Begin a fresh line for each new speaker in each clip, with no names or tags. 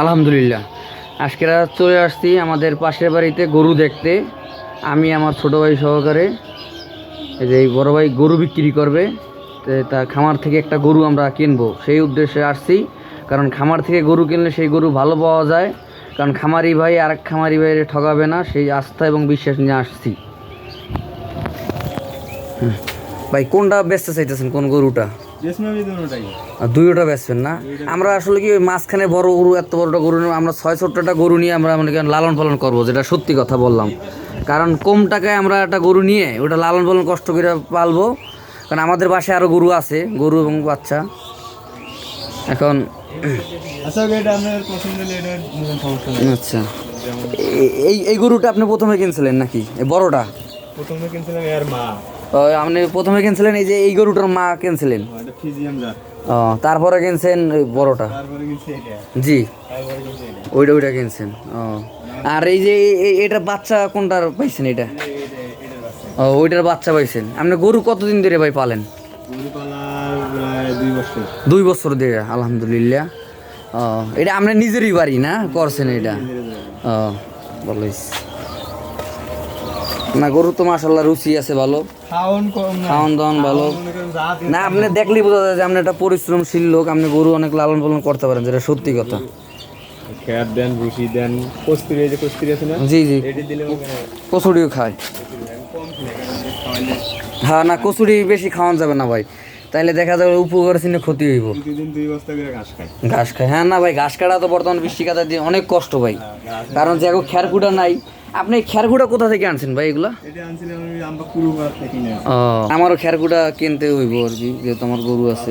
আলহামদুলিল্লাহ। আজকে চলে আসছি আমাদের পাশের বাড়িতে গরু দেখতে। আমি আমার ছোট ভাই সহকারে এই যে এই বড় ভাই গরু বিক্রি করবে, তো তা খামার থেকে একটা গরু আমরা কিনবো। সেই উদ্দেশ্যে আসছি, কারণ খামার থেকে গরু কিনলে সেই গরু ভালো পাওয়া যায়। কারণ খামারি ভাই আর খামারি ভাই ঠকাবে না, সেই আস্থা এবং বিশ্বাস নিয়ে আসছি। ভাই কোনটা বেচতে চাইতেছেন, কোন গরুটা? দুইটা বেচবেন না? আমরা আসলে কি মাঝখানে বড় গরু এত বড়টা গরু আমরা ছয় ছোট্টটা গরু নিয়ে আমরা মনে লালন পালন করব যেটা সত্যি কথা বললাম। কারণ কম টাকায় আমরা একটা গরু নিয়ে ওটা লালন পালন কষ্ট করে পালবো। কারণ আমাদের বাসায় আরও গরু আছে গরু এবং বাচ্চা। এখন
আচ্ছা
আচ্ছা। এই এই গরুটা আপনি প্রথমে কিনছিলেন নাকি? এই বড়টা?
প্রথমে কিনছিলাম এর মা।
আপনি প্রথমে কিনছিলেন এই যে এই গরুটার মা কিনছিলেন?
এটা
ও তারপরে কিনছেন ওই বড়টা?
এটা।
জি।
এটা।
ওইটা ওইটা কিনছেন ও। আর এই যে এ- এ- বাচ্চা কোনটার পাইছেন এটা?
এটা
ও ওইটার বাচ্চা পাইছেন। আপনি গরু কতদিন ধরে ভাই পালেন?
দুই বছর।
ধরে আলহামদুলিল্লাহ। ও এটা আপনি নিজেরই বাড়ি না? করছেন এটা? ও ভালোই না গরু তো মাসাল্লাহ রুচি আছে ভালো।
খাওন কম না।
খাওয়ান দাওয়ান ভালো। না আপনি দেখলেই বোঝা যায় যে আপনি একটা পরিশ্রমশীল লোক আপনি গরু অনেক লালন পালন করতে পারেন যেটা সত্যি কথা।
খেয়ার দেন ভুসি দেন কস্তুরি যে কস্তুরি আছে না?
জি জি। কচুরিও খায়। হ্যাঁ না কচুরি বেশি খাওয়ান যাবে না ভাই। তাইলে দেখা যাবে উপকার চিনে ক্ষতি হইব।
ঘাস খায়।
হ্যাঁ না ভাই ঘাস কাটা তো বর্তমান বৃষ্টি কাটা দিয়ে অনেক কষ্ট ভাই। কারণ যে এখন খেরকুটা নাই আপনি খেরকুটা কোথা থেকে আনছেন ভাই এগুলা? ও আমারও খেরকুটা কিনতে হইব আর কি যেহেতু আমার গরু আছে।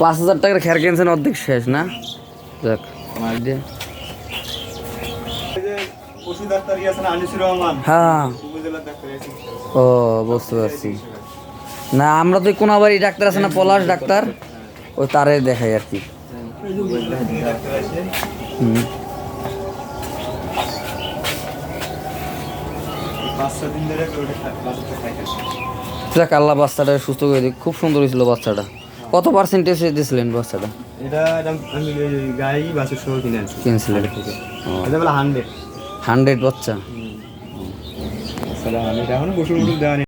পাঁচ হাজার টাকার খের কিনছেন অর্ধেক শেষ না? যাক হ্যাঁ। ও বুঝতে পারছি। না আমরা তো কোনাবাড়ি ডাক্তার আছে না পলাশ ডাক্তার? ওই তারে দেখাই আর কি। হুম
পাঁচ ছ দিন ধরে ওটা খা- বাচ্চাটা খাইতেছে
যাক আল্লাহ বাচ্চাটা সুস্থ করে দিই খুব সুন্দর হয়েছিল বাচ্চাটা। কত পার্সেন্টেজ দিয়েছিলেন বাচ্চাটা?
এটা এটা আমি গাই বাছুর সহ কিনে আনছি। এটা বলে হান্ড্রেড
হান্ড্রেড বাচ্চা?
এখনও দেওয়া